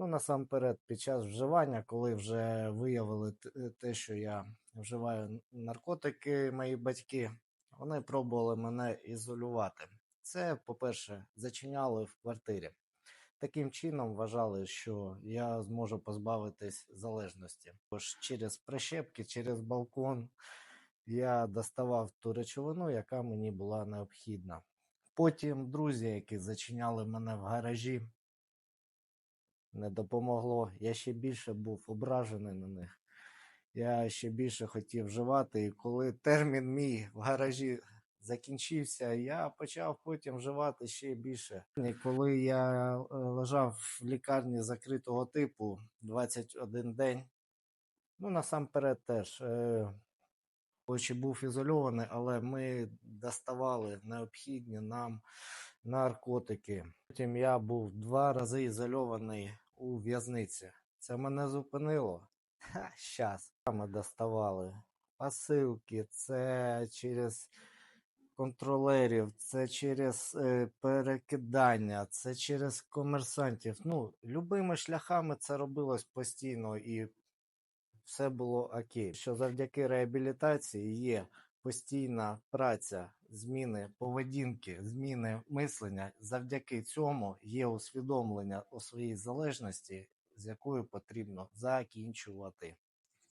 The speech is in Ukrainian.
Ну, насамперед, під час вживання, коли вже виявили те, що я вживаю наркотики, мої батьки, вони пробували мене ізолювати. Це, по-перше, зачиняли в квартирі. Таким чином вважали, що я зможу позбавитись залежності. Тож через прищепки, через балкон я доставав ту речовину, яка мені була необхідна. Потім друзі, які зачиняли мене в гаражі, не допомогло. Я ще більше був ображений на них. Я ще більше хотів вживати. І коли термін мій в гаражі закінчився, я почав потім вживати ще більше. І коли я е, лежав в лікарні закритого типу 21 день, ну насамперед теж. Е, Хоч і був ізольований, але ми доставали необхідні нам наркотики. Потім я був два рази ізольований у в'язниці. Це мене зупинило. Ха, щас. Ми доставали посилки, це через контролерів, це через е, перекидання, це через комерсантів. Ну, любими шляхами це робилось постійно і все було окей. Що завдяки реабілітації є постійна праця, зміни поведінки, зміни мислення. Завдяки цьому є усвідомлення у своїй залежності, з якою потрібно закінчувати.